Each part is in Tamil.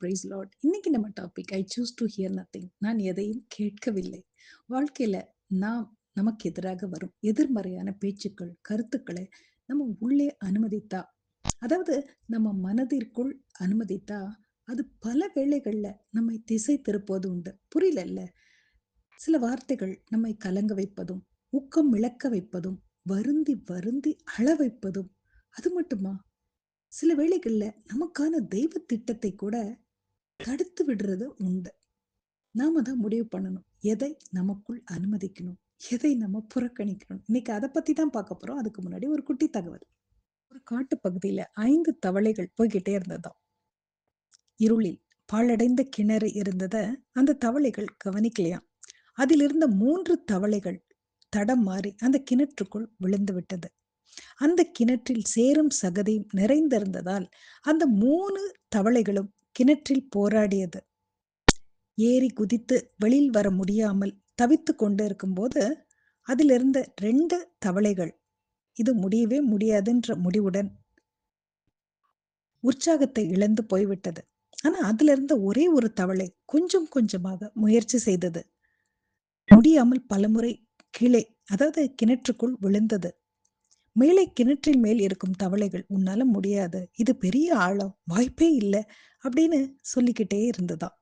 பிரைஸ் லாட் இன்னைக்கு நம்ம topic I choose to hear nothing நான் எதையும் கேட்கவில்லை. வாழ்க்கையில நாம் நமக்கு எதிராக வரும் எதிர்மறையான பேச்சுக்கள் கருத்துக்களை நம்ம உள்ளே அனுமதித்தா அதாவது நம்ம மனதிற்குள் அனுமதித்தா அது பல வேளைகள்ல நம்மை திசை திருப்பது உண்டு. புரியலல்ல? சில வார்த்தைகள் நம்மை கலங்க வைப்பதும் ஊக்கம் இழக்க வைப்பதும் வருந்தி வருந்தி அழ வைப்பதும் அது மட்டுமா? சில வேளைகள்ல நமக்கான தெய்வ திட்டத்தை கூட தடுத்து விடுறது உண்டு. நாம தான் முடிவு பண்ணணும். எதை நமக்குள் அனுமதிக்கணும்? எதை நம்ம புறக்கணிக்கணும்? இன்னைக்கு அதை பத்தி தான் பார்க்க போறோம். அதுக்கு முன்னாடி ஒரு குட்டி தகவல். ஒரு காட்டு பகுதியில ஐந்து தவளைகள் போய்கிட்டே இருந்ததாம். இருளில் பாழடைந்த கிணறு இருந்தத அந்த தவளைகள் கவனிக்கலையாம். அதில் இருந்த மூன்று தவளைகள் தடம் மாறி அந்த கிணற்றுக்குள் விழுந்து விட்டது. அந்த கிணற்றில் சேரும் சகதியும் நிறைந்திருந்ததால் அந்த மூணு தவளைகளும் கிணற்றில் போராடியது. ஏறி குதித்து வெளியில் வர முடியாமல் தவித்து கொண்டு இருக்கும்போது அதிலிருந்த ரெண்டு தவளைகள் இது முடியவே முடியாதுன்ற முடிவுடன் உற்சாகத்தை இழந்து போய்விட்டது. ஆனா அதுல இருந்த ஒரே ஒரு தவளை கொஞ்சம் கொஞ்சமாக முயற்சி செய்தது. முடியாமல் பலமுறை கீழே அதாவது கிணற்றுக்குள் விழுந்தது. மேலே கிணற்றின் மேல் இருக்கும் தவளைகள் உன்னால முடியாது. இது பெரிய ஆழம். வாய்ப்பே இல்லை. அப்படின்னு சொல்லிக்கிட்டே இருந்ததாம்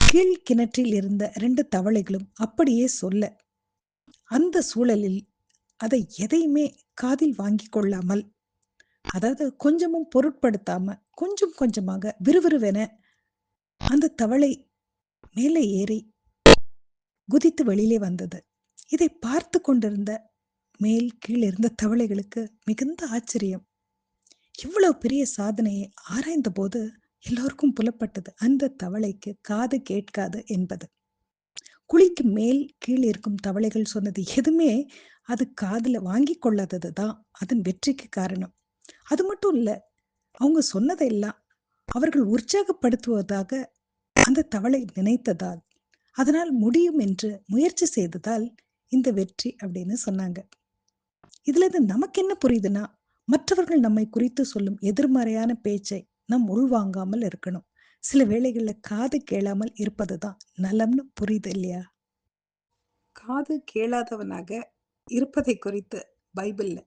கீழ் கிணற்றில் இருந்த ரெண்டு தவளைகளும் அப்படியே சொல்ல அந்த சூழலில் அதை எதையுமே காதில் வாங்கி கொள்ளாமல் அதாவது கொஞ்சமும் பொருட்படுத்தாம கொஞ்சம் கொஞ்சமாக விறுவிறுவென அந்த தவளை மேலே ஏறி குதித்து வெளியிலே வந்தது. இதை பார்த்து கொண்டிருந்த மேல் கீழ் இருந்த தவளைகளுக்கு மிகுந்த ஆச்சரியம். இவ்வளவு பெரிய சாதனையை ஆராய்ந்த போது எல்லோருக்கும் புலப்பட்டது. அந்த தவளைக்கு காது கேட்காது என்பது. குழிக்கு மேல் கீழ் இருக்கும் தவளைகள் சொன்னது எதுவுமே அது காதில் வாங்கி கொள்ளாதது தான். அதன் வெற்றிக்கு காரணம். அது மட்டும் இல்லை அவங்க சொன்னதெல்லாம் அவர்கள் உற்சாகப்படுத்துவதாக அந்த தவளை நினைத்ததால் அதனால் முடியும் என்று முயற்சி செய்ததால் இந்த வெற்றி அப்படின்னு சொன்னாங்க. இதுல இருந்து நமக்கு என்ன புரியுதுன்னா மற்றவர்கள் நம்மை குறித்து சொல்லும் எதிர்மறையான பேச்சை நம் உள்வாங்காமல் இருக்கணும். சில வேளைகள்ல காது கேளாமல் இருப்பதுதான் நலம்னு புரியுது இல்லையா? காது கேளாதவனாக இருப்பதை குறித்து பைபிள்ல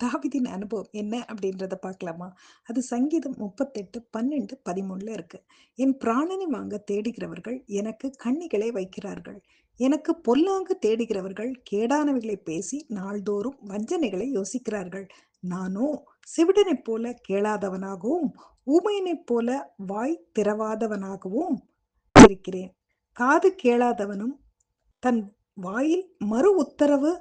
தாவிதின் அனுபவம் என்ன அப்படின்றத பார்க்கலாமா? அது சங்கீதம் முப்பத்தெட்டு பன்னெண்டு பதிமூணுல இருக்கு. என் பிராணனை வாங்க தேடுகிறவர்கள் எனக்கு கண்ணிகளை வைக்கிறார்கள். எனக்கு பொல்லாங்கு தேடுகிறவர்கள் கேடானவைகளை பேசி நாள்தோறும் வஞ்சனைகளை யோசிக்கிறார்கள். நானோ சிவிடனைப் போல கேளாதவனாகவும் ஊமையனைப் போல வாய் திறவாதவனாகவும் இருக்கிறேன். காது கேளாதவனும் தன் வாயில் மறு உத்தரவு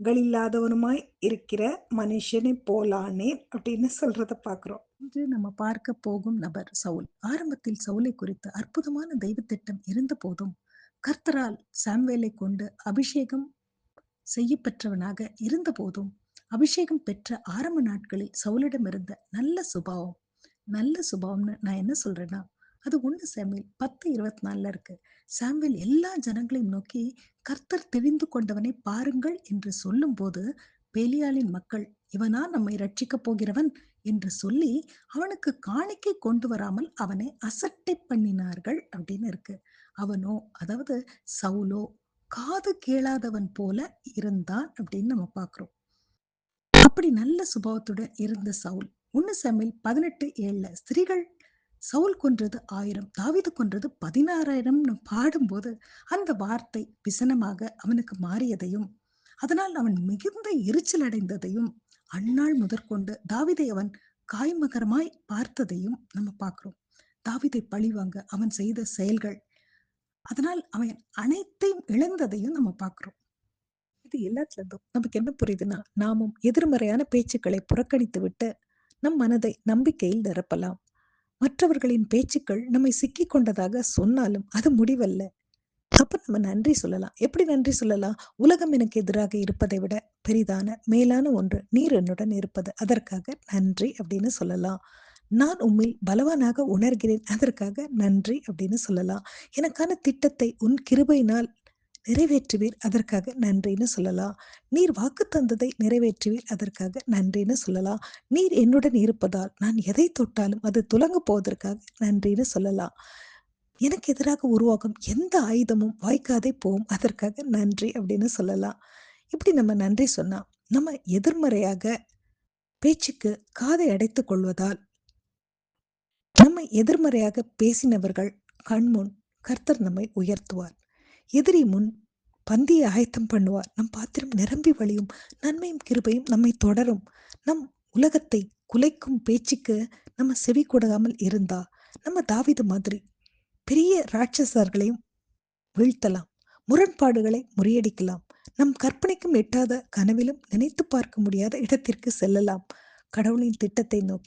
இல்லாதவனுமாய் இருக்கிற மனுஷனை போலானேன் அப்படின்னு சொல்றத பாக்குறோம். இன்று நம்ம பார்க்க போகும் நபர் சவுல். ஆரம்பத்தில் சவுலை குறித்து அற்புதமான தெய்வத்திட்டம் இருந்த போதும் கர்த்தரால் சாம்வேலை கொண்டு அபிஷேகம் செய்யப்பெற்றவனாக இருந்த போதும் அபிஷேகம் பெற்ற ஆரம்ப நாட்களில் சவுலிடம் இருந்த நல்ல சுபாவம். நல்ல சுபாவம்னு நான் என்ன சொல்றேன்னா அது ஒண்ணு சாமுவேல் பத்து இருபத்தி நாலுல இருக்கு. சாமியல் எல்லா ஜனங்களையும் நோக்கி கர்த்தர் தெரிந்து கொண்டவனை பாருங்கள் என்று சொல்லும் போது பேலியாளின் மக்கள் இவனா நம்மை ரட்சிக்கப் போகிறவன் என்று சொல்லி அவனுக்கு காணிக்கை கொண்டு வராமல் அவனை அசட்டை பண்ணினார்கள் அப்படின்னு இருக்கு. அவனோ அதாவது சவுலோ காது கேளாதவன் போல இருந்தான் அப்படின்னு நம்ம பார்க்குறோம் அப்படி நல்ல சுபாவத்துடன் இருந்த சவுல். ஒன்னு சமையல் பதினெட்டு ஏழுல ஸ்திரீகள் சவுல் கொன்றது ஆயிரம் தாவிது கொன்றது பதினாறாயிரம் பாடும்போது அந்த வார்த்தை விசனமாக அவனுக்கு மாறியதையும் அதனால் அவன் மிகுந்த எரிச்சல் அடைந்ததையும் அந்நாள் முதற்கொண்டு தாவிதை அவன் காய்மகரமாய் பார்த்ததையும் நம்ம பார்க்கிறோம் தாவிதை பழிவாங்க அவன் செய்த செயல்கள் அதனால் அவன் அனைத்தையும் இழந்ததையும் நம்ம பார்க்கிறோம் இது எல்லாத்துல இருந்தும் நமக்கு என்ன புரியுதுன்னா நாமும் எதிர்மறையான பேச்சுக்களை புறக்கணித்து விட்டு நம் மனதை நம்பிக்கையில் நிரப்பலாம். மற்றவர்களின் பேச்சுக்கள் நம்மை சிக்கி கொண்டதாக சொன்னாலும் அது முடிவல்ல. அப்ப நம்ம நன்றி சொல்லலாம். எப்படி நன்றி சொல்லலாம்? உலகம் எனக்கு எதிராக இருப்பதை விட பெரிதான மேலான ஒன்று நீர் என்னுடன் இருப்பது. அதற்காக நன்றி அப்படின்னு சொல்லலாம். நான் உம்மில் பலவானாக உணர்கிறேன். அதற்காக நன்றி அப்படின்னு சொல்லலாம். எனக்கான திட்டத்தை உன் கிருபையினால் நிறைவேற்றுவீர் அதற்காக நன்றின்னு சொல்லலாம். நீர் வாக்கு தந்ததை நிறைவேற்றுவீர் அதற்காக நன்றின்னு சொல்லலாம். நீர் என்னுடன் இருப்பதால் நான் எதை தொட்டாலும் அது துலங்கப் போவதற்காக நன்றின்னு சொல்லலாம். எனக்கு எதிராக உருவாகும் எந்த ஆயுதமும் வாய்க்காதே போகும் அதற்காக நன்றி அப்படின்னு சொல்லலாம். இப்படி நம்ம நன்றி சொன்னா, நம்ம எதிர்மறையாக பேச்சுக்கு காதை அடைத்து கொள்வதால் நம்மை எதிர்மறையாக பேசினவர்கள் கண்முன் கர்த்தர் நம்மை உயர்த்துவார். எதிரி முன் பந்தியை ஆயத்தம் பண்ணுவார். நம் பாத்திரம் நிரம்பி வழியும். நன்மையும் கிருபையும் நம்மை தொடரும். நம் உலகத்தை குலைக்கும் பேச்சுக்கு நம்ம செவி கொடுக்காமல் இருந்தா, நம்ம தாவிது மாதிரி பெரிய ராட்சசர்களையும் வீழ்த்தலாம். முரண்பாடுகளை முறியடிக்கலாம். நம் கற்பனைக்கும் எட்டாத கனவிலும் நினைத்துப் பார்க்க முடியாத இடத்திற்கு செல்லலாம். கடவுளின் திட்டத்தை நோக்கி